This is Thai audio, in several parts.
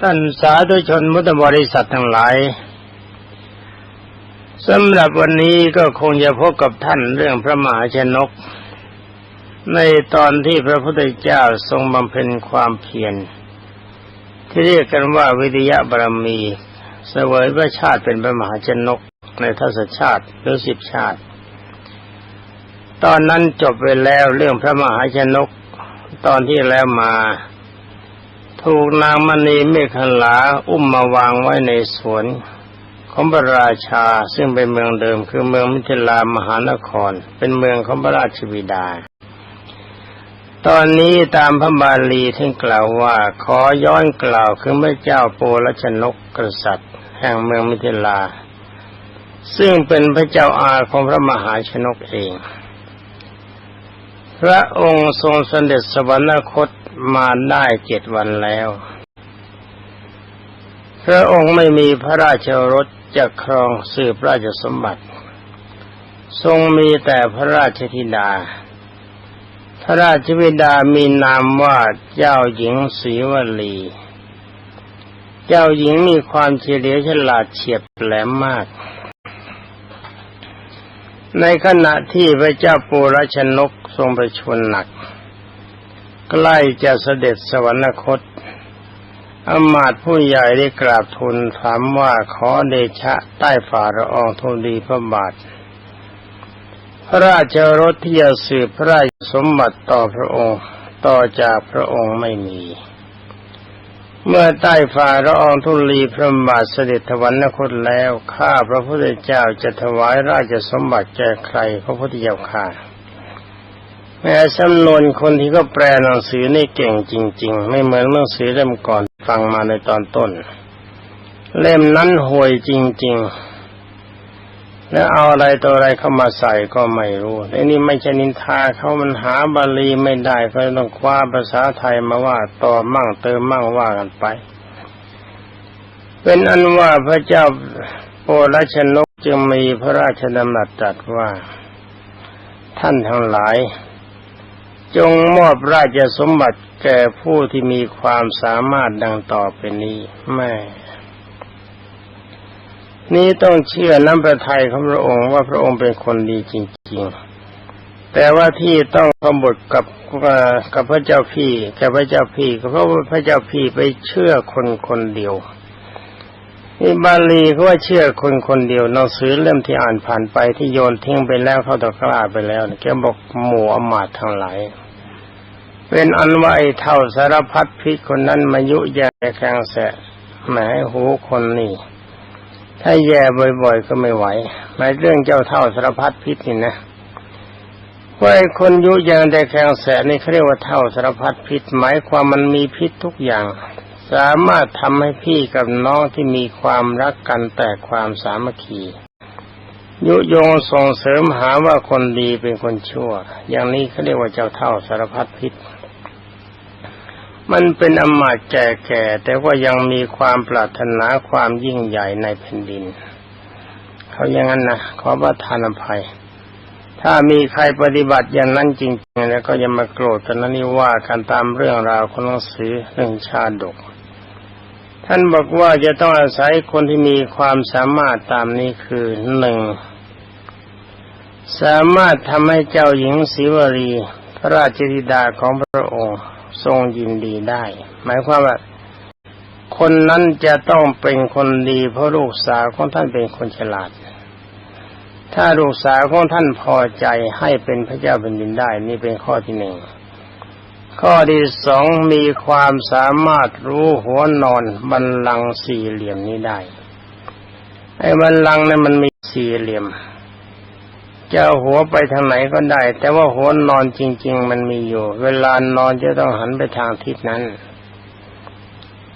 ท่านสาธุชนมุตบริษัททั้งหลายสำหรับวันนี้ก็คงจะพบกับท่านเรื่องพระมหาชนก ในตอนที่พระพุทธเจ้าทรงบำเพ็ญความเพียรที่เรียกกันว่าวิทยาบารมีเสวยพระชาติเป็นพระมหาชนกในทศชาติหรือสิบชาติ ตอนนั้นจบไปแล้วเรื่องพระมหาชนก ตอนที่แล้วมา ถูกนางมณีเมฆขลาอุ้มมาวางไว้ในสวนของพระราชาซึ่งเป็นเมืองเดิมคือเมืองมิถิลามหานคร เป็นเมืองของพระราชบิดา ตอนนี้ตามพระบาลีท่านกล่าวว่าขอย้อนกล่าวคือพระเจ้าโปรชนกกษัตริย์ แห่งเมืองมิถิลา ซึ่งเป็นพระเจ้าอาของพระมหาชนกเอง พระองค์ทรงเสด็จสวรรคต มาได้เจ็ดวันแล้ว พระองค์ไม่มีพระราชรถจะครองสืบราชสมบัติ ทรงมีแต่พระราชธิดา พระราชวิดามีนามว่าเจ้าหญิงศรีวลี เจ้าหญิงมีความเฉลียวฉลาดเฉียบแหลมมาก ในขณะที่พระเจ้าปูรชนกทรงประชวรหนัก ใกล้จะเสด็จสวรรคตอมาตย์ผู้ใหญ่ได้กราบทูลถามว่าขอเดชะใต้ฝ่าละองทูลดีพระบาท พระราชรถที่จะสืบพระราชสมบัติต่อพระองค์ ต่อจากพระองค์ไม่มี เมื่อใต้ฝ่าละองทุลีพระบาทเสด็จถวันคตแล้ว ข้าพระพุทธเจ้าจะถวายราชสมบัติแก่ใครพระพุทธเจ้าข้า แม้จำนวนคนที่ก็แปลหนังสือนี่เก่งจริง ๆ ไม่เหมือนหนังสือเล่มก่อนฟังมาในตอนต้น เล่มนั้นห่วยจริง ๆ แล้วเอาอะไรตัวอะไรเข้ามาใส่ก็ไม่รู้ไอ้นี่ไม่ใช่นินทาเขามันหาบาลีไม่ได้ก็ต้องคว้าภาษาไทยมาว่าต่อมั่งเติมมั่งว่ากันไป เป็นอันว่าพระเจ้าโปรชนกจึงมีพระราชดำรัสตรัสว่า ท่านทั้งหลาย จงมอบราชสมบัติแก่ผู้ที่มีความสามารถดังต่อไปนี้แม่นี้ต้องเชื่อน้ำประทัยของพระองค์ว่าพระองค์เป็นคนดีจริง ๆ แต่ว่าที่ต้องขบฏกับกับพระเจ้าพี่กับพระเจ้าพี่ก็เพราะว่าพระเจ้าพี่ไปเชื่อคนคนเดียวนี่บาลีเขาว่าเชื่อคนคนเดียวหนังสือเล่มที่อ่านผ่านไปที่โยนทิ้งไปแล้วเข้าตะกร้าไปแล้วแกบอกหมู่อมาตทั้งหลาย เป็นอันว่าไอ้เท่าสารพัดพิษคนนั้นมายุแย่แข็งแสะแหมหูคนนี่ถ้าแย่บ่อยๆ ก็ไม่ไหวหมายเรื่องเจ้าเท่าสารพัดพิษนี่นะว่าไอ้คนยุแยงแต่แข็งแสนี่เขาเรียกว่าเท่าสารพัดพิษ หมายความมันมีพิษทุกอย่าง สามารถทำให้พี่กับน้องที่มีความรักกันแต่ความสามัคคียุยงส่งเสริมหาว่าคนดีเป็นคนชั่ว อย่างนี้เขาเรียกว่าเจ้าเท่าสารพัดพิษ มันเป็นอมาตแก่ๆแต่ว่ายังมีความปรารถนาความยิ่งใหญ่ในแผ่นดิน เขาอย่างนั้นนะขอประทานอภัย ถ้ามีใครปฏิบัติอย่างนั้นจริงๆแล้วก็อย่ามาโกรธกันนะนี่ว่ากันตามเรื่องราวของหนังสือเรื่องชาดก ท่านบอกว่าจะต้องอาศัยคนที่มีความสามารถตามนี้คือหนึ่งสามารถทำให้เจ้าหญิงศิวรี พระราชธิดาของพระองค์ ทรงยินดีได้ หมายความว่า คนนั้นจะต้องเป็นคนดีเพราะลูกสาวของท่านเป็นคนฉลาด ถ้าลูกสาวของท่านพอใจให้เป็นพระเจ้าเป็นดินได้ นี่เป็นข้อที่หนึ่งข้อที่สองมีความสามารถรู้หัวนอนบันลังสี่เหลี่ยมนี้ได้ไอ้บันลังนั้นมันมีสี่เหลี่ยม จะหัวไปทางไหนก็ได้ แต่ว่าหัวนอนจริง ๆ มันมีอยู่ เวลานอนจะต้องหันไปทางทิศนั้น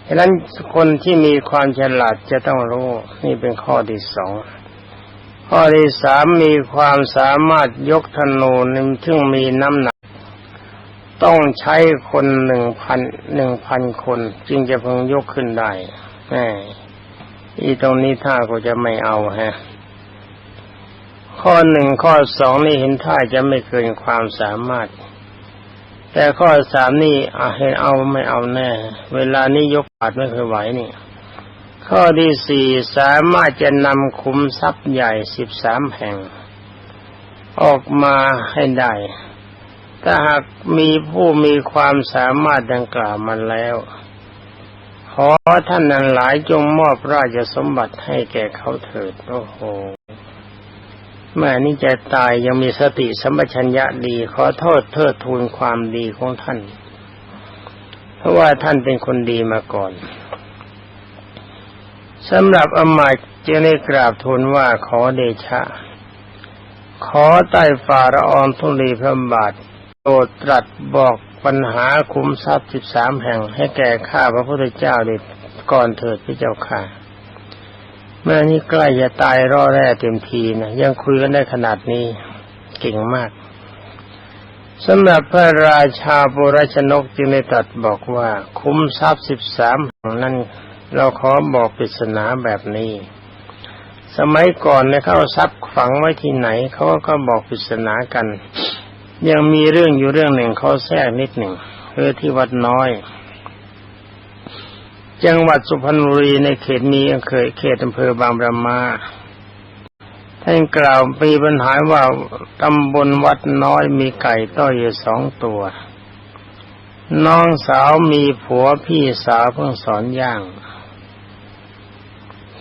ฉะนั้นคนที่มีความฉลาดจะต้องรู้ นี่เป็นข้อที่สองข้อที่สามมีความสามารถยกธนูนึงซึ่งมีน้ำหนัก ต้องใช้คนหนึ่งพันหนึ่งพันคน จึงจะพิ่งยกขึ้นได้แหมอีตรงนี้ถ้าก็จะไม่เอาฮะ ข้อหนึ่งข้อสองนี่เห็นท่าจะไม่เกินความสามารถ แต่ข้อสามนี่อะเห็นเอาไม่เอาแน่ เวลานี้ยกบาทไม่เคยไหวนี่ข้อที่สี่สามารถจะนำคุมทรัพย์ใหญ่สิบสามแห่ง ออกมาให้ได้ ถ้าหากมีผู้มีความสามารถดังกล่าวมาแล้ว ขอท่านนั้นหลายจงมอบราชสมบัติให้แก่เขาเถิด โอ้โห แม่นี่จะตายยังมีสติสัมปชัญญะดี ขอโทษเทิดทูนความดีของท่าน เพราะว่าท่านเป็นคนดีมาก่อนสำหรับอมาตย์จึงได้กราบทูลว่าขอเดชะ ขอใต้ฝ่าละอองธุลีพระบาทโปรดตรัสบอกปัญหาคุ้มทรัพย์สิบสามแห่งให้แก่ข้าพระพุทธเจ้าเด็ดก่อนเถิดพระเจ้าค่ะ เมื่อนี้ใกล้จะตายรอแร่เต็มทีนะยังคุยกันได้ขนาดนี้เก่งมากสำหรับพระราชาปุรชนกจึงได้ตรัสบอกว่าคุ้มทรัพย์สิบสามแห่งนั้นเราขอบอกปริศนาแบบนี้ สมัยก่อนเนี่ยเขาทรัพย์ฝังไว้ที่ไหนเขาก็บอกปริศนากัน ยังมีเรื่องอยู่เรื่องหนึ่งเขาแทรกนิดหนึ่งคือที่วัดน้อย จังหวัดสุพรรณบุรีในเขตนี้เคยเขตอำเภอบางประมาท่านกล่าวมีปัญหาว่าตำบลวัดน้อยมีไก่ต้อยอยู่สองตัว น้องสาวมีผัวพี่สาวเพิ่งสอนย่าง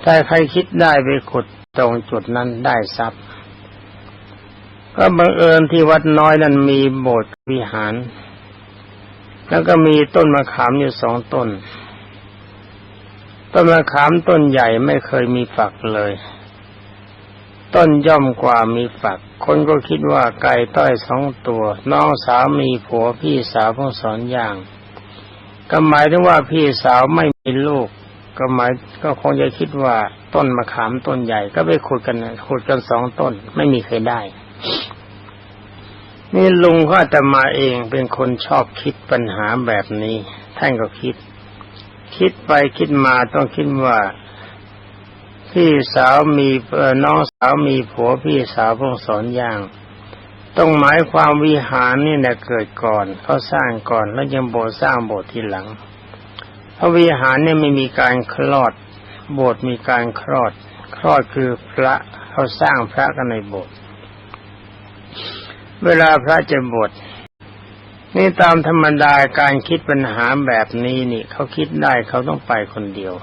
ถ้าใครคิดได้ไปขุดตรงจุดนั้นได้ทรัพย์ ก็บังเอิญที่วัดน้อยนั้นมีโบสถ์วิหาร แล้วก็มีต้นมะขามอยู่สองต้น ต้นมะขามต้นใหญ่ไม่เคยมีฝักเลย ต้นย่อมกว่ามีฝัก คนก็คิดว่าไก่ต้อยสองตัว น้องสาวมีผัวพี่สาวเพิ่งสอนอย่าง ก็หมายถึงว่าพี่สาวไม่มีลูก ก็หมายก็คงจะคิดว่าต้นมะขามต้นใหญ่ก็ไปขุดกันขุดกันสองต้น ไม่มีใครได้นี่ลุงก็อาตมาเองเป็นคนชอบคิดปัญหาแบบนี้ ท่านก็คิด คิดไปคิดมาต้องคิดว่าพี่สาวมีน้องสาวมีผัวพี่สาวพงสอนอย่าง ต้องหมายความวิหารนี่นะเกิดก่อนเขาสร้างก่อนแล้วยังโบสถ์สร้างโบสถ์ทีหลังเพราะวิหารเนี่ยไม่มีการคลอด โบสถ์มีการคลอด คลอดคือพระเขาสร้างพระกันในโบสถ์เวลาพระจะบวช นี่ตามธรรมดาการคิดปัญหาแบบนี้นี่เขาคิดได้เขาต้องไปคนเดียว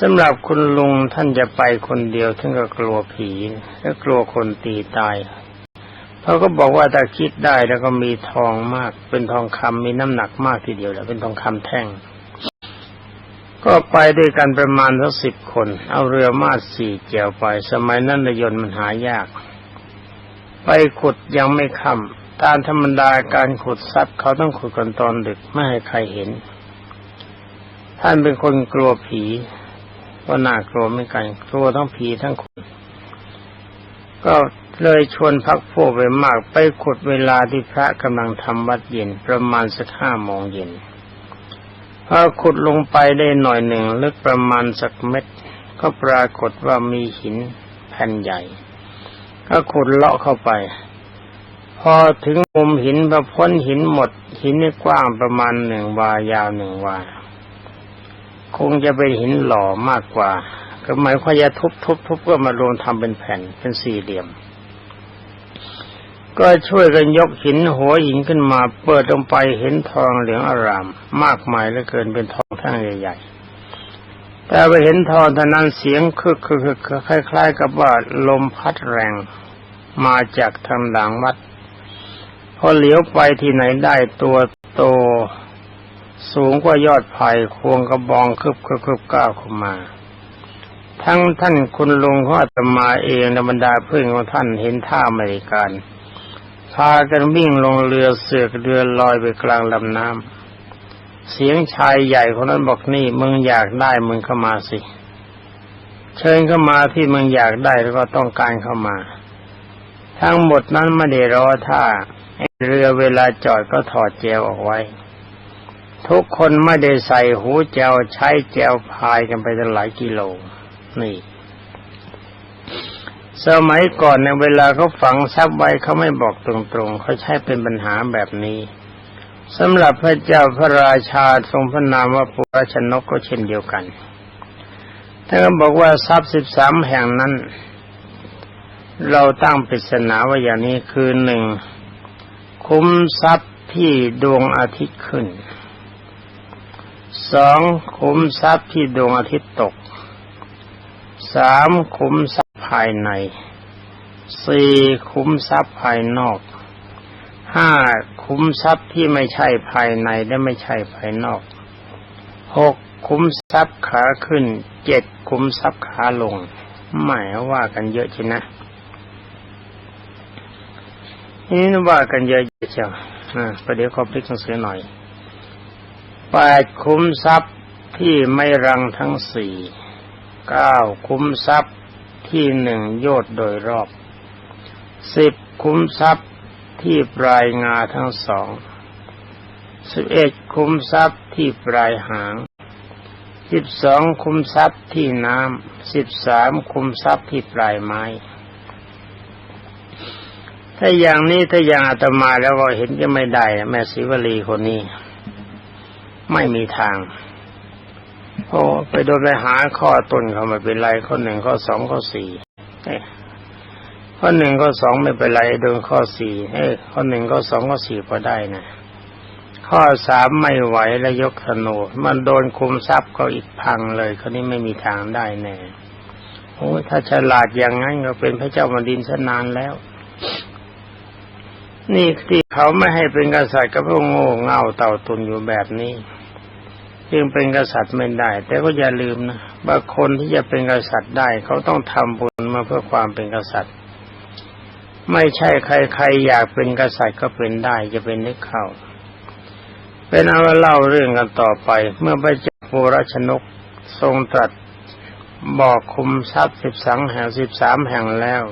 สำหรับคุณลุงท่านจะไปคนเดียวท่านก็กลัวผีและกลัวคนตีตายเขาก็บอกว่าถ้าคิดได้แล้วก็มีทองมาก เป็นทองคำมีน้ำหนักมากทีเดียวแหละเป็นทองคำแท่ง ก็ไปด้วยกันประมาณสักสิบคน เอาเรือมาดสี่เกี่ยวไป สมัยนั้นเรือยนต์มันหายาก ไปขุดยังไม่ค่ำ ตามธรรมดาการขุดทรัพย์เขาต้องขุดกันตอนดึกไม่ให้ใครเห็น ท่านเป็นคนกลัวผีก็น่ากลัวไม่กันกลัวทั้งผีทั้งคน ก็เลยชวนพักพวกไปมากไปขุดเวลาที่พระกำลังทำวัดเย็นประมาณสักห้าโมงเย็นพอขุดลงไปได้หน่อยหนึ่งลึกประมาณสักเม็ด ก็ปรากฏว่ามีหินแผ่นใหญ่ ก็ขุดเลาะเข้าไป พอถึงมุมหินพอพ้นหินหมด หินนี่กว้างประมาณหนึ่งวายาวหนึ่งวา คงจะเป็นหินหล่อมากกว่า ก็หมายความจะทุบทุบทุบก็มารวมทำเป็นแผ่นเป็นสี่เหลี่ยม ก็ช่วยกันยกหินหัวหินขึ้นมา เปิดลงไปเห็นทองเหลืองอาราม มากมายเหลือเกินเป็นทองแท่งใหญ่ๆแต่ไปเห็นทองท่านั้นเสียงคึกคึกคึกคล้าย ๆ กับว่าลมพัดแรง มาจากทางหลังวัด พอเหลียวไปที่ไหนได้ตัวโต สูงกว่ายอดไผ่ควงกระบองคืบคืบคืบก้าวเข้ามา ทั้งท่านคุณลุงของอาตมาเองและบรรดาเพื่อนของท่านเห็นท่าอเมริกันพากันวิ่งลงเรือเสือกเรือลอยไปกลางลำน้ำเสียงชายใหญ่คนนั้นบอกนี่มึงอยากได้มึงเข้ามาสิ เชิญเข้ามาที่มึงอยากได้แล้วก็ต้องการเข้ามา ทั้งหมดนั้นไม่ได้รอท่า เรือเวลาจอดก็ถอดแจวออกไว้ ทุกคนไม่ได้ใส่หูแจวใช้แจวพายกันไปหลายกิโล นี่ สมัยก่อนในเวลาเขาฝังทรัพย์ไว้เขาไม่บอกตรงๆเขาใช้เป็นปัญหาแบบนี้สำหรับพระเจ้าพระราชาทรงพระนามว่าปุราชนกก็เช่นเดียวกันท่านก็บอกว่าทรัพย์สิบสามแห่งนั้น เราตั้งปริศนาว่าอย่างนี้คือหนึ่ง คุ้มทรัพย์ที่ดวงอาทิตย์ขึ้นสองคุ้มทรัพย์ที่ดวงอาทิตย์ตกสามคุ้มทรัพย์ภายในสี่คุ้มทรัพย์ภายนอกห้าคุ้มทรัพย์ที่ไม่ใช่ภายในและไม่ใช่ภายนอกหกคุ้มทรัพย์ขาขึ้นเจ็ดคุ้มทรัพย์ขาลงหมายว่ากันเยอะจริงนะ นี่ว่ากันเยอะเชียวอ่าประเดี๋ยวขอพลิกหนังสือหน่อยแปดคุ้มทรัพย์ที่ไม่รังทั้งสี่เก้าคุ้มทรัพย์ที่หนึ่งโยดโดยรอบสิบคุ้มทรัพย์ที่ปลายงาทั้งสองสิบเอ็ดคุ้มทรัพย์ที่ปลายหางสิบสองคุ้มทรัพย์ที่น้ำสิบสามคุ้มทรัพย์ที่ปลายไม้ ถ้าอย่างนี้ถ้าอย่างอาตมาแล้วก็เห็นจะไม่ได้ แม่ศิวลีคนนี้ ไม่มีทางโอ้ไปโดนไปหาข้อต้นเขาไม่เป็นไรข้อหนึ่งข้อสองข้อสี่ข้อหนึ่งข้อสองไม่เป็นไรโดนข้อสี่เอ้ข้อหนึ่งข้อสองข้อสี่พอได้นะข้อสามไม่ไหวแล้วยกธนูมันโดนคุมทรัพย์เขาอีกพังเลยเขานี้ไม่มีทางได้แน่โอ้ถ้าฉลาดอย่างนั้นก็เป็นพระเจ้าแผ่นดินซะนานแล้ว นี่ที่เขาไม่ให้เป็นกษัตริย์ก็เพราะโง่เง่าเต่าตุนอยู่แบบนี้จึงเป็นกษัตริย์ไม่ได้ แต่ก็อย่าลืมนะว่าคนที่จะเป็นกษัตริย์ได้ เขาต้องทำบุญมาเพื่อความเป็นกษัตริย์ ไม่ใช่ใครๆอยากเป็นกษัตริย์ก็เป็นได้จะเป็นนึกเข้าเป็นเอาว่าเล่าเรื่องกันต่อไป เมื่อพระเจ้าปูรชนกทรงตรัสบอกคุมทรัพย์สิบสองแห่งสิบสามแห่งแล้ว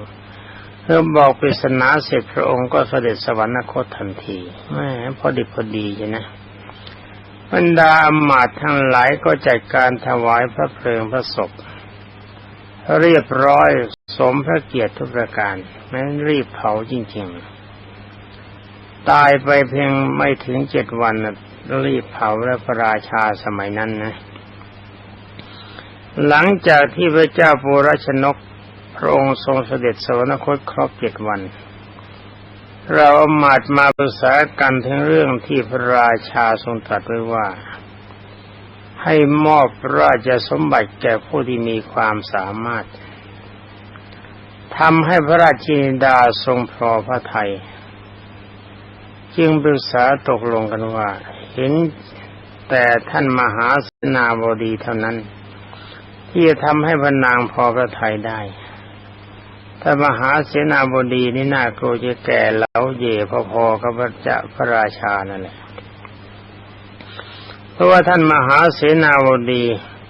เพื่อบอกปริศนาเสร็จพระองค์ก็เสด็จสวรรคตทันทีแม่พอดีพอดีใช่นะบรรดาอำมาตย์ทั้งหลายก็จัดการถวายพระเพลิงพระศพเรียบร้อยสมพระเกียรติทุกประการแม้รีบเผาจริงๆ ตายไปเพียงไม่ถึงเจ็ดวันรีบเผาและพระราชาสมัยนั้นนะ หลังจากที่พระเจ้าปูรชนก พระองค์ทรงเสด็จสวรรคตครบเจ็ดวัน เราอามาดมาปรึกษากันถึงเรื่องที่พระราชาทรงตรัสไว้ว่า ให้มอบราชสมบัติแก่ผู้ที่มีความสามารถทำให้พระราชินดาทรงพอพระทยัยจึงปรึกษาตกลงกันว่า เห็นแต่ท่านมหาสนาบดีเท่านั้น ที่จะทำให้พระนางพอพระทัยได้ ถ้ามหาเสนาบดีนี่น่ากลัวจะแก่แล้วเย่พอๆกับพระเจ้าพระราชานั่นแหละ เพราะว่าท่านมหาเสนาบดี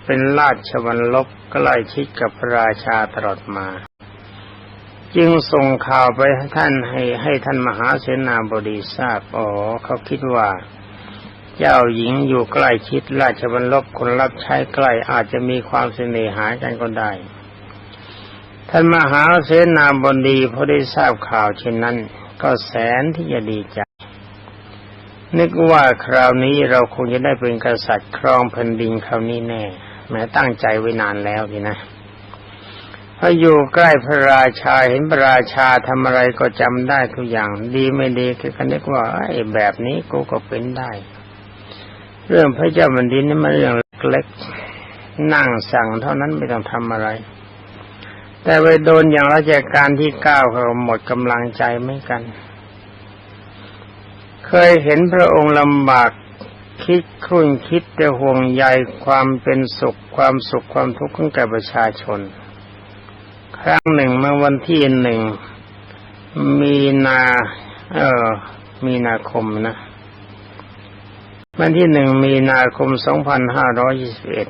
เป็นราชวัลลบใกล้ชิดกับพระราชาตลอดมา จึงส่งข่าวไปท่านให้ให้ท่านมหาเสนาบดีทราบ อ๋อ เขาคิดว่า เจ้าหญิงอยู่ใกล้ชิดราชบัลลบคนรับใช้ใกล้อาจจะมีความเสน่หากันก็ได้ ท่านมหาเสนาบดีพอได้ทราบข่าวเช่นนั้น ก็แสนที่จะดีใจ นึกว่าคราวนี้เราคงจะได้เป็นกษัตริย์ครองแผ่นดินคราวนี้แน่ แม้ตั้งใจไว้นานแล้วทีนะพออยู่ใกล้พระราชาเห็นพระราชาทำอะไรก็จำได้ทุกอย่าง ดีไม่ดีก็นึกว่าไอ้แบบนี้กูก็เป็นได้ เรื่องพระเจ้าแผ่นดินนี่มันเรื่องเล็กๆนั่งสั่งเท่านั้นไม่ต้องทำอะไร แต่ไปโดนอย่างราชการที่เก้าเขาหมดกำลังใจไม่กัน เคยเห็นพระองค์ลำบากคิดครุ่นคิดแต่ห่วงใยความเป็นสุขความสุขความทุกข์ของแก่ประชาชน ครั้งหนึ่งเมื่อวันที่หนึ่ง มีนา เออ มีนาคมนะ วันที่หนึ่งมีนาคมสองพันห้าร้อยี่สิบเอ็ด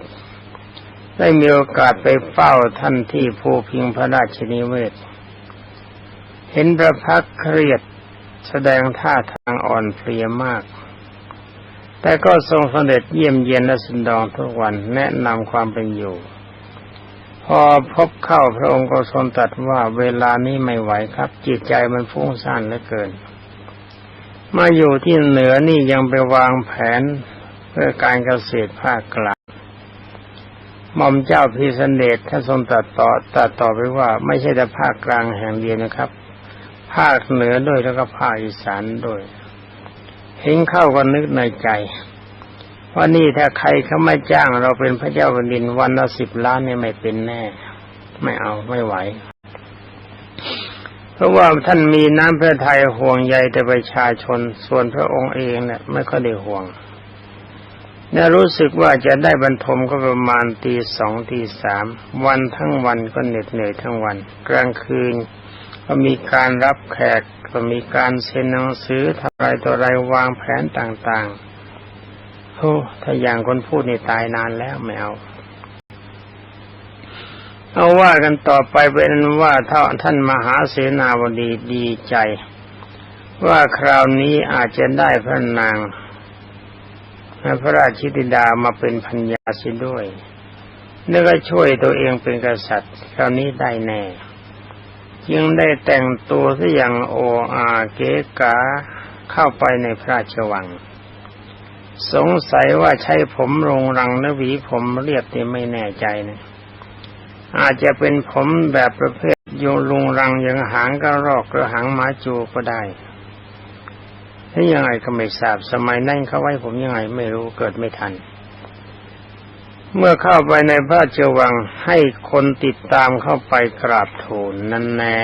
ได้มีโอกาสไปเฝ้าท่านที่ภูพิงพระราชนิเวศ เห็นพระพักตร์เครียดแสดงท่าทางอ่อนเพลียมาก แต่ก็ทรงเสด็จเยี่ยมเยียนและสันดองทุกวันแนะนำความเป็นอยู่ พอพบเข้าพระองค์ก็ทรงตรัสว่าเวลานี้ไม่ไหวครับ จิตใจมันฟุ้งซ่านเหลือเกิน มาอยู่ที่เหนือนี่ยังไปวางแผนเพื่อการเกษตรภาคกลาง หม่อมเจ้าพิสเดชท่านทรงตรัสต่อตรัสต่อไปว่า ไม่ใช่แต่ภาคกลางแห่งเดียวนะครับ ภาคเหนือด้วยแล้วก็ภาคอีสานด้วยเห็นเข้าก็นึกในใจว่านี่ถ้าใครเขาไม่จ้างเราเป็นพระเจ้าแผ่นดินวันละสิบล้านเนี่ยไม่เป็นแน่ ไม่เอาไม่ไหว เพราะว่าท่านมีน้ำพระทัยห่วงใยแต่ประชาชน ส่วนพระองค์เองเนี่ยไม่ค่อยได้ห่วง นี่ยรู้สึกว่าจะได้บรรทมก็ประมาณตีสองตีสามวันทั้งวันก็เหน็ดเหนื่อยทั้งวัน กลางคืน ก็มีการรับแขกก็มีการเซ็นหนังสือทำอะไรต่ออะไรวางแผนต่างๆโอ้ถ้าอย่างคนพูดนี่ตายนานแล้วไม่เอาเอาว่ากันต่อไปเป็นว่าท่าท่านมหาเสนาบดีดีใจ ว่าคราวนี้อาจจะได้พระนาง พระราชิติดามาเป็นพัญญาเสียด้วยแล้วก็ช่วยตัวเองเป็นกษัตริย์คราวนี้ได้แน่จึงได้แต่งตัวซะอย่างโออาเกกาเข้าไปในพระราชวัง สงสัยว่าใช้ผมรงรังนวีผมเรียบนี่ไม่แน่ใจนะ อาจจะเป็นผมแบบประเภทโยลุงรังอย่างหางกระรอกหรือหางหมาจูก็ได้ ถ้ายังไงก็ไม่ทราบสมัยนั้นเขาไว้ผมยังไงไม่รู้เกิดไม่ทัน เมื่อเข้าไปในพระเจวังให้คนติดตามเข้าไปกราบทูลนั่นแน่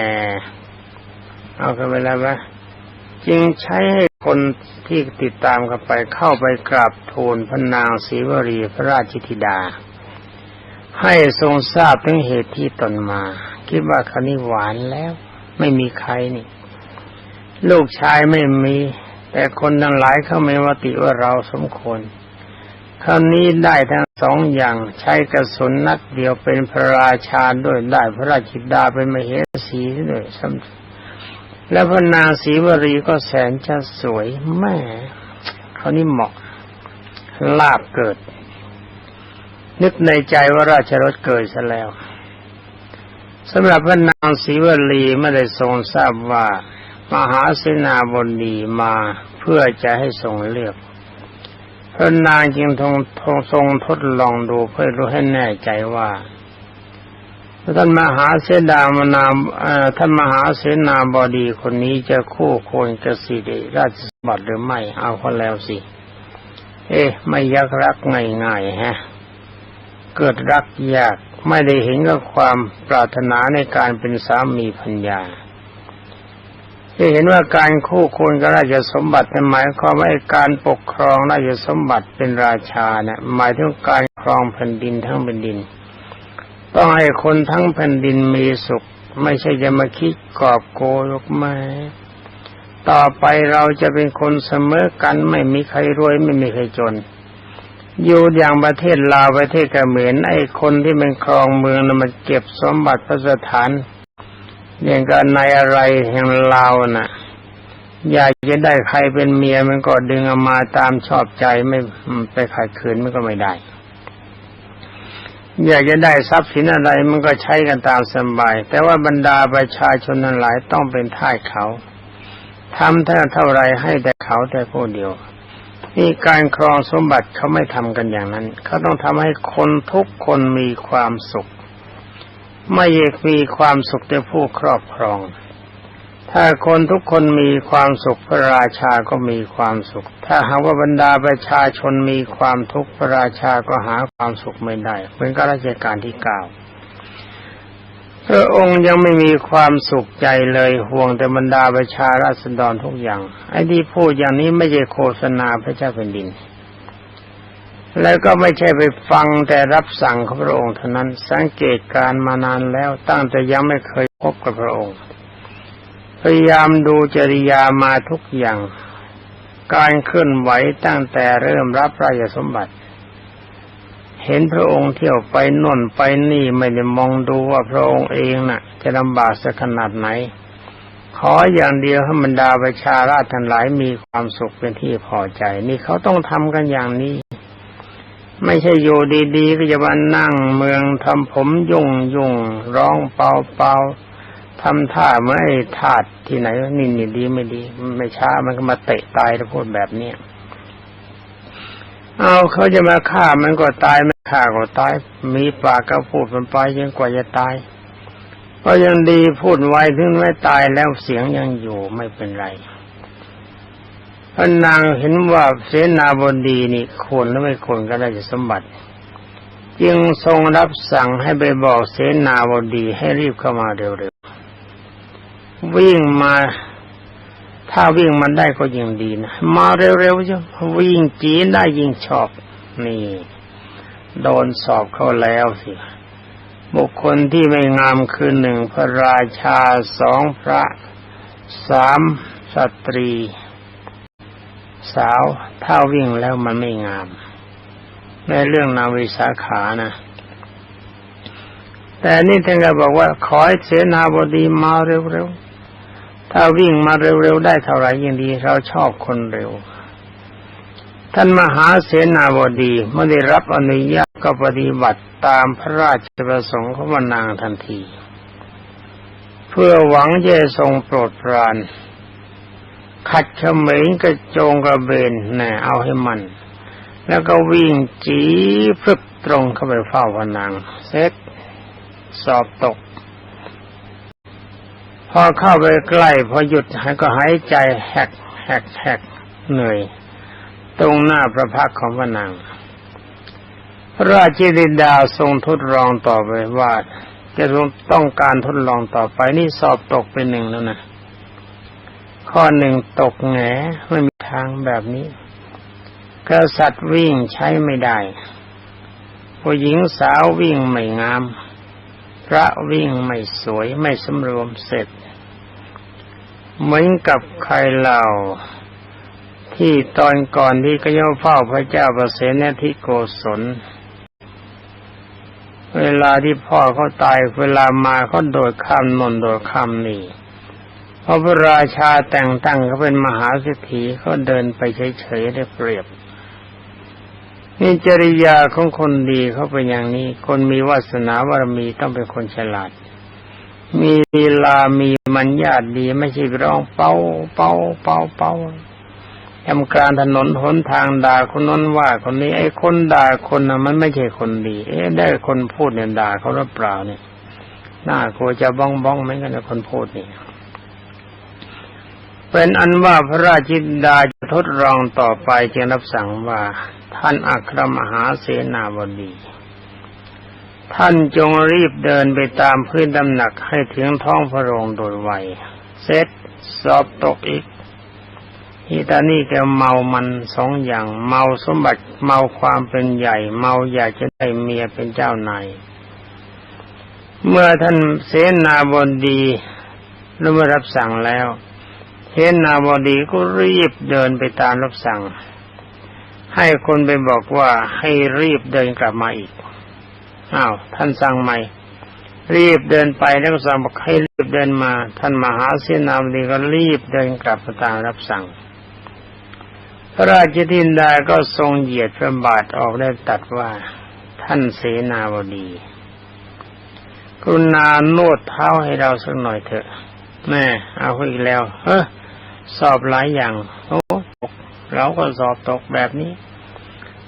เอากันไปแล้วไหมจึงใช้ให้คนที่ติดตามเข้าไปเข้าไปกราบทูลพระนางศรีวรีพระราชธิดา ให้ทรงทราบถึงเหตุที่ตนมา คิดว่าคนี้หวานแล้ว ไม่มีใครนี่ ลูกชายไม่มี แต่คนทั้งหลายเขาไม่มติว่าเราสมควรครานี้ได้ทั้งสองอย่างใช้กระสุนนัดเดียวเป็นพระราชาด้วยได้พระราชิดาเป็นมเหสีด้วยซ้ำแล้วพระนางศรีวรีก็แสนจะสวยแม่คราวนี้เหมาะลาบเกิด นึกในใจว่าราชรถเกิดซะแล้วสำหรับพระนางศรีวลีไม่ได้ทรงทราบว่า มหาเสนาบดีมาเพื่อจะให้ทรงเลือกพระนางจึงทรงทรงทดลองดูเพื่อรู้ให้แน่ใจว่าท่านมหาเสดามนามท่านมหาเสนาบดีคนนี้จะคู่ควรกสิริราชสมบัติหรือไม่เอาคนแล้วสิ เอ๊ะ ไม่ยักรักง่ายๆฮะ เกิดรักยากไม่ได้เห็นกับความปรารถนาในการเป็นสามีพัญญา จะเห็นว่าการคู่ควรกับราชสมบัติหมายความว่าการปกครองราชสมบัติเป็นราชาเนี่ยหมายถึงการครองแผ่นดินทั้งแผ่นดิน ต้องให้คนทั้งแผ่นดินมีสุข ไม่ใช่จะมาคิดกอบโกยกไมาต่อไปเราจะเป็นคนเสมอกันไม่มีใครรวยไม่มีใครจน อยู่อย่างประเทศลาวประเทศเขมรไอ้คนที่เป็นครองเมืองนะมันเก็บสมบัติพระสถาน อย่างกันในอะไรแห่งลาวน่ะ อยากจะได้ใครเป็นเมียมันก็ดึงอมาตามชอบใจไม่ไปขัดขืนมันก็ไม่ได้ อยากจะได้ทรัพย์สินอะไรมันก็ใช้กันตามสบาย แต่ว่าบรรดาประชาชนนั้นหลายต้องเป็นท่ายเขาทำเท่าเท่าไรให้แต่เขาแต่ผู้เดียวนี่การครองสมบัติเขาไม่ทำกันอย่างนั้น เขาต้องทำให้คนทุกคนมีความสุข ไม่เอกมีความสุขแต่ผู้ครอบครอง ถ้าคนทุกคนมีความสุขพระราชาก็มีความสุข ถ้าหากว่าบรรดาประชาชนมีความทุกข์พระราชาก็หาความสุขไม่ได้เหมือนกับราชการที่เก้าพระองค์ยังไม่มีความสุขใจเลยห่วงแต่บรรดาประชาราษฎรทุกอย่าง ไอ้ที่พูดอย่างนี้ไม่ใช่โฆษณาพระเจ้าแผ่นดิน แล้วก็ไม่ใช่ไปฟังแต่รับสั่งของพระองค์เท่านั้นสังเกตการมานานแล้วตั้งแต่ยังไม่เคยพบกับพระองค์ พยายามดูจริยามาทุกอย่าง การเคลื่อนไหวตั้งแต่เริ่มรับราชสมบัติ เห็นพระองค์เที่ยวไปน่นไปนี่ไม่ได้มองดูว่าพระองค์เองน่ะ จะลำบากสักขนาดไหน ขออย่างเดียวให้บรรดาประชาราชทั้งหลายมีความสุขเป็นที่พอใจ นี่เขาต้องทำกันอย่างนี้ ไม่ใช่อยู่ดีๆก็จะมานั่งเมืองทำผมยุ่งยุ่งร้องเปล่าเปล่าทำท่าเมื่อไอ้ทาสที่ไหนนี่นี่ดีไม่ดี ไม่ช้ามันก็มาเตะตายถ้าพูดแบบเนี้ยเอาเขาจะมาฆ่ามันก็ตายไม่ฆ่าก็ตาย มีปากก็พูดมันไปยังกว่าจะตายก็ยังดีพูดไว้ถึงไม่ตายแล้วเสียงยังอยู่ไม่เป็นไร พระนางเห็นว่าเสนาบดีนี่ควรหรือไม่ควรก็ได้สมบัติจึงทรงรับสั่งให้ไปบอกเสนาบดีให้รีบเข้ามาเร็วๆวิ่งมา ถ้าวิ่งมันได้ก็ยิ่งดีนะมาเร็วๆจ้ะวิ่งจีนได้ยิ่งชอบนี่ โดนสอบเข้าแล้วสิบุคคลที่ไม่งามคือหนึ่งพระราชาสองพระสามสตรี สาวถ้าวิ่งแล้วมันไม่งามในเรื่องนาวิสาขานะแต่นี่ท่านก็บอกว่าขอให้เสนาบดีมาเร็วๆ ถ้าวิ่งมาเร็วๆ ได้เท่าไหร่ยิ่งดี เราชอบคนเร็ว ท่านมหาเสนาบดีเมื่อได้รับอนุญาตก็ปฏิบัติตามพระราชประสงค์ของพระนางทันที เพื่อหวังจะทรงโปรดปราน ขัดเขมงกระโจงกระเบนแน่เอาให้มัน แล้วก็วิ่งจีพรึบตรงเข้าไปเฝ้าพระนางเซ็ตสอบตก พอเข้าไปใกล้ พอหยุดหายก็หายใจแหกแหกแหกเหนื่อย ตรงหน้าพระพักของพระนางพระราชธิดาทรงทดลองต่อไปว่า จะต้องการทดลองต่อไปนี่สอบตกเป็นหนึ่งแล้วนะ ข้อหนึ่งตกแหงไม่มีทางแบบนี้กษัตริย์วิ่งใช้ไม่ได้ผู้หญิงสาววิ่งไม่งาม พระวิ่งไม่สวยไม่สำรวมเสร็จ เหมือนกับใครเล่าที่ตอนก่อนที่ก็ย่อเฝ้าพระเจ้าประเสนทิโกศล เวลาที่พ่อเขาตายเวลามาเขาโดดข้ามนนโดดข้ามนี่ พระพระราชาแต่งตั้งเขาเป็นมหาเศรษฐีเขาเดินไปเฉยๆได้เปรียบนี่จริยาของคนดีเขาเป็นอย่างนี้ คนมีวาสนาบารมีต้องเป็นคนฉลาด มีลีลามีมัญญาตดีไม่ใช่ร้องเป้าเป้าเป้าเป้าทำการถนนหนทางด่าคนนั้นว่าคนนี้ไอ้คนด่าคนน่ะมันไม่ใช่คนดี เอ๊ะได้คนพูดเนี่ยด่าเขาหรือเปล่าเนี่ย หน้ากลัวจะบ้องบ้องเหมือนกันนะคนพูดนี่ เป็นอันว่าพระราชิดาจะทดลองต่อไปจึงรับสั่งว่าท่านอัครมหาเสนาบดีท่านจงรีบเดินไปตามพื้นตำหนักให้ถึงท้องพระโรงโดยไวเสร็จสอบตกอีกฮีตานี่แกเมามันสองอย่าง เมาสมบัติเมาความเป็นใหญ่ เมาอยากจะได้เมียเป็นเจ้านายเมื่อท่านเสนาบดีรู้รับสั่งแล้ว เสนาบดีก็รีบเดินไปตามรับสั่ง ให้คนไปบอกว่าให้รีบเดินกลับมาอีกอ้าวท่านสั่งใหม่ รีบเดินไปแล้วก็สั่งบอกให้รีบเดินมา ท่านมหาเสนาบดีก็รีบเดินกลับมาตามรับสั่ง พระราชทินดาก็ทรงเหยียดพระบาทออกได้ตัดว่า ท่านเสนาบดีกรุณานดเท้าให้เราสักหน่อยเถอะแม่เอาอีกแล้ว เฮ้ สอบหลายอย่างโอ้ตกเราก็สอบตกแบบนี้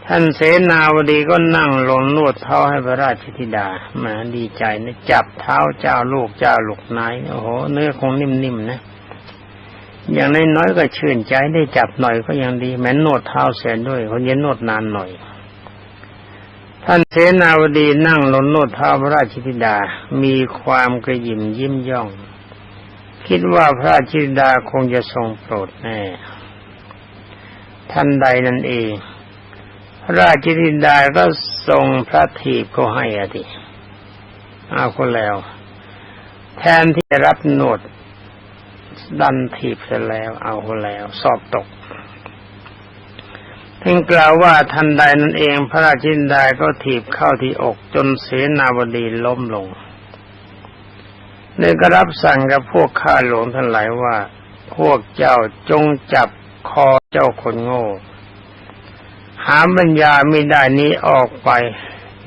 ท่านเสนาวดีก็นั่งลงนวดเท้าให้พระราชธิดาแหมาดีใจนะจับเท้าเจ้าลูกเจ้าลูกนายโอ้โหเนื้อคงนิ่มๆนะอย่างน้อยๆก็ชื่นใจได้จับหน่อยก็ยังดีแม้นวดเท้าเสร็จด้วยคนเย็นนวดนานหน่อย ท่านเสนาวดีนั่งลงนวดเท้าพระราชธิดา มีความกระยิมยิ้มย่อง คิดว่าพระราชธิดาคงจะทรงโปรดแน่ท่านใดนั่นเอง พระราชธิดาก็ทรงพระถีบเขาให้อธิเอาคนแล้ว แทนที่จะรับโนดดันถีบเสร็จแล้ว เอาคนแล้ว สอบตกท่านกล่าวว่าทันใดนั่นเอง พระราชินดาก็ถีบเข้าที่อกจนเสนาบดีล้มลง เนยก็รับสั่งกับพวกข้าหลวงทั้งหลายว่า พวกเจ้าจงจับคอเจ้าคนโง่ หาปัญญาไม่ได้นี้ออกไป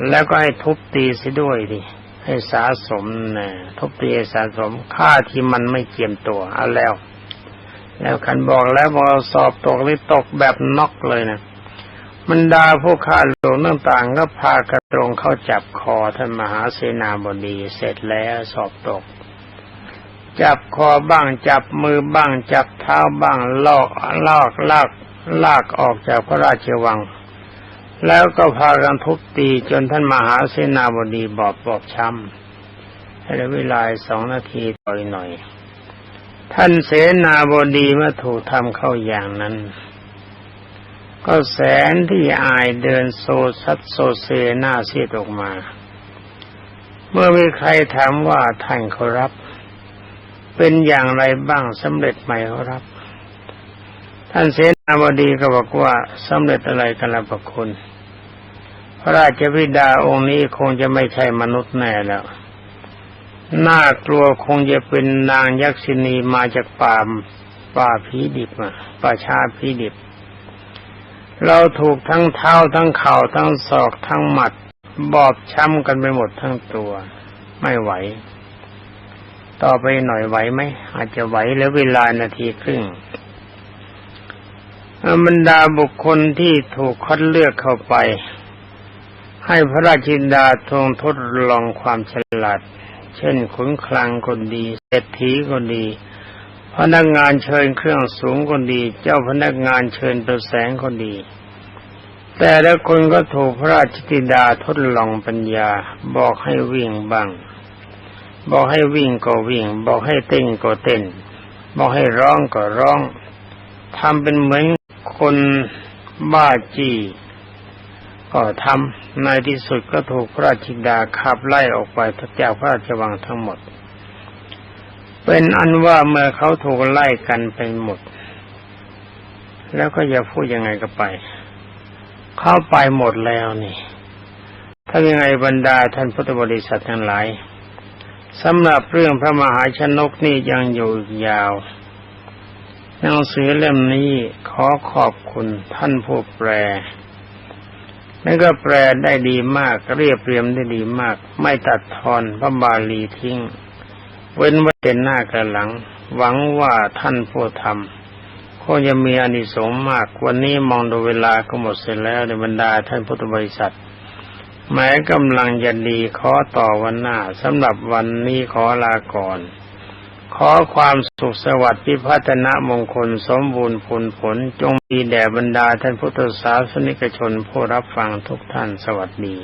แล้วก็ให้ทุบตีเสียด้วยดิให้สะสมนะทุบตีสะสมค่าที่มันไม่เกียมตัวเอาแล้ว แล้วคันบอกแล้วบอกสอบตกหรือตกแบบน็อกเลยนะมันดาผู้ฆ่าหลวงต่างๆ ก็พากระตรงเข้าจับคอท่านมหาเสนาบดีเสร็จแล้วสอบตก จับคอบ้างจับมือบ้าง จับเท้าบ้างลอกลอกลากลากออกจากพระราชวัง แล้วก็พากันทุบตีจนท่านมหาเสนาบดีบอบบอบช้ำให้เวลาสองนาทีต่อยหน่อย ท่านเสนาบดีเมื่อถูกทำเข้าอย่างนั้น ก็แสนที่อายเดินโซซัดโซเซหน้าซีดออกมา เมื่อมีใครถามว่าท่านเขารับ เป็นอย่างไรบ้างสำเร็จไหมเขารับ ท่านเสนาบดีก็บอกว่าสำเร็จอะไรกันละประคุณ พระราชบิดาองค์นี้คงจะไม่ใช่มนุษย์แน่แล้วน่ากลัวคงจะเป็นนางยักษินีมาจากป่าป่าผีดิบป่าชาผีดิบ เราถูกทั้งเท้าทั้งเข่าทั้งศอกทั้งหมัด บอบช้ำกันไปหมดทั้งตัว ไม่ไหว ต่อไปหน่อยไหวไหมอาจจะไหวแล้วเวลานาทีครึ่งบรรดาบุคคลที่ถูกคัดเลือกเข้าไป ให้พระราชินดาทรงทดลองความฉลาด เช่นขุนคลังคนดีเศรษฐีคนดี พนักงานเชิญเครื่องสูงคนดี เจ้าพนักงานเชิญตัวแสงคนดี แต่ละคนก็ถูกพระราชธิดาทดลองปัญญาบอกให้วิ่งบ้าง บอกให้วิ่งก็วิ่ง บอกให้เต้นก็เต้น บอกให้ร้องก็ร้องทำเป็นเหมือนคนบ้าจี้ก็ทำในที่สุดก็ถูกพระราชิดาขับไล่ออกไปจากพระราชวังทั้งหมด เป็นอันว่าเมื่อเขาถูกไล่กันไปหมด แล้วก็อย่าพูดยังไงก็ไป เข้าไปหมดแล้วนี่ ถ้ายังไงบรรดาท่านพุทธบริษัททั้งหลาย สำหรับเรื่องพระมหาชนกนี่ยังอยู่ยาวหนังสือเล่มนี้ขอขอบคุณท่านผู้แปลนั่นก็แปลได้ดีมากเรียบเรียมได้ดีมาก ไม่ตัดทอนพระบาลีทิ้ง เว้นไว้เป็นหน้ากระหลัง หวังว่าท่านผู้ทำคงจะมีอานิสงส์มาก วันนี้มองดูเวลาก็หมดเสร็จแล้วในบรรดาท่านพุทธบริษัท แม้กำลังจะดีขอต่อวันหน้าสำหรับวันนี้ขอลาก่อน ขอความสุขสวัสดิ์พิพัฒนมงคลสมบูรณ์ผลผล จงมีแด่บรรดาท่านพุทธศาสนิกชนผู้รับฟังทุกท่านสวัสดี